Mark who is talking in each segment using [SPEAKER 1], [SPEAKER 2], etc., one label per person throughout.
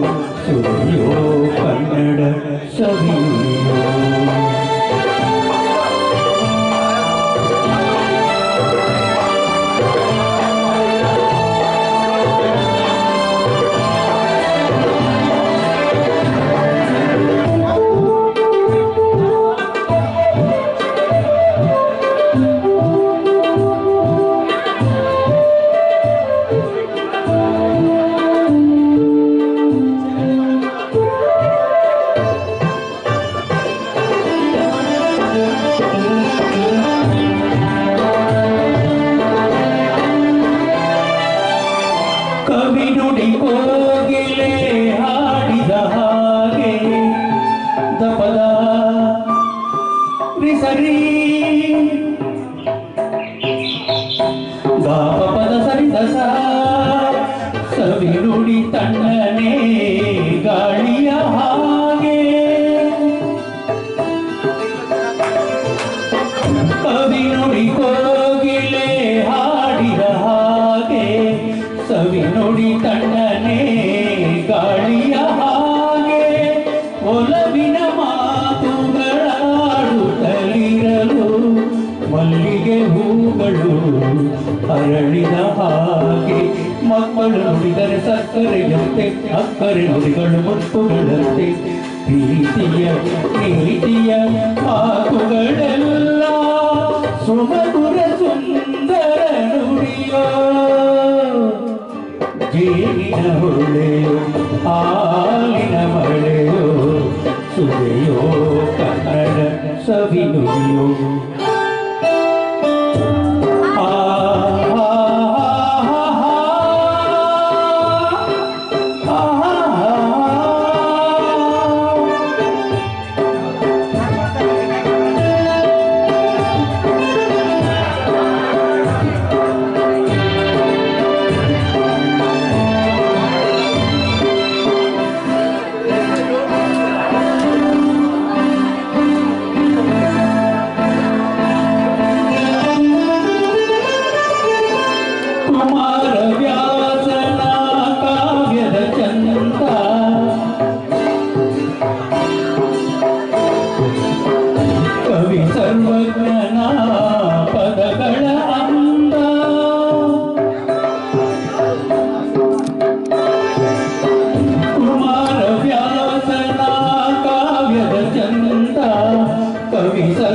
[SPEAKER 1] Thank you. ಹೋಗಿಲೆ ಹಾಡಿದ ಹಾಗೆ ದಪದ ಸರಿ ದಾಪ ಪದ ಸರಿ ದಸಾ ಒಲವಿನ ಮಾತುಗಳಾಡುತ್ತಲಿರಲು ಮಲ್ಲಿಗೆ ಹೂಗಳು ಅರಳಿದ ಹಾಗೆ ಮಕ್ಕಳು ನುಡಿದರೆ ಸಕ್ಕರೆಯಂತೆ, ಅಕ್ಕರೆ ನುಡಿಗಳು ಮುತ್ತುಗಳಂತೆ. ಪ್ರೀತಿಯ ಪ್ರೀತಿಯ ಮಾತುಗಳೆಲ್ಲ ಸುಮಧುರ ಸುಂದರ ನುಡಿಯ. ಜೀವಿನ ಹೊಳೆಯೋ ಮಳೆಯೋ സുതയോ കണ്ണട സവിനുയോ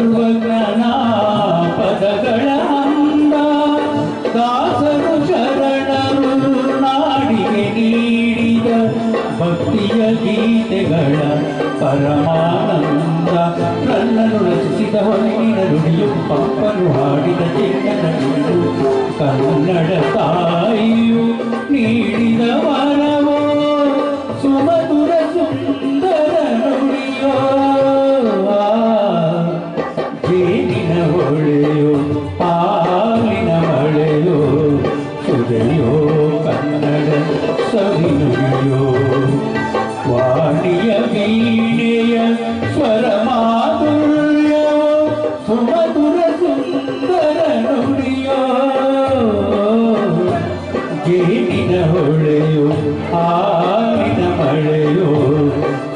[SPEAKER 1] ಸರ್ವಜ್ಞನ ಪದಗಳ ಅಂದ ದಾಸರು ಶರಣರು ನಾಡಿಗೆ ನೀಡಿದ ಭಕ್ತಿಯ ಗೀತೆಗಳ ಪರಮಾನಂದ. ನನ್ನನ್ನು ರಚಿಸಿದ ಹೊರಗಿನ ನುಡಿಯು ಪಪ್ಪನು ಹಾಡಿದ ಚಿನ್ನದ ಕನ್ನಡ ಹೊಳೆಯೋ ಹಾಲಿನ ಮಳೆಯೋ ಸುದೆಯೋ ಕನ್ನಡ ಸವಿ ನುಡಿಯೋ ವಾಣಿಯ ವೀಣೆಯ ಸ್ವರ ಮಾಧುರ್ಯೋ ಸುಮಧುರ ಸುಂದರ ನುಡಿಯೋ ಜೇನಿನ ಹೊಳೆಯೋ ಹಾಲಿನ ಮಳೆಯೋ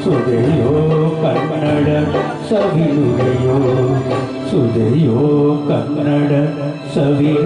[SPEAKER 1] ಸುದೆಯೋ ಕನ್ನಡ ಸವಿನುಡಿಯೋ सुदयो
[SPEAKER 2] कन्नड सविह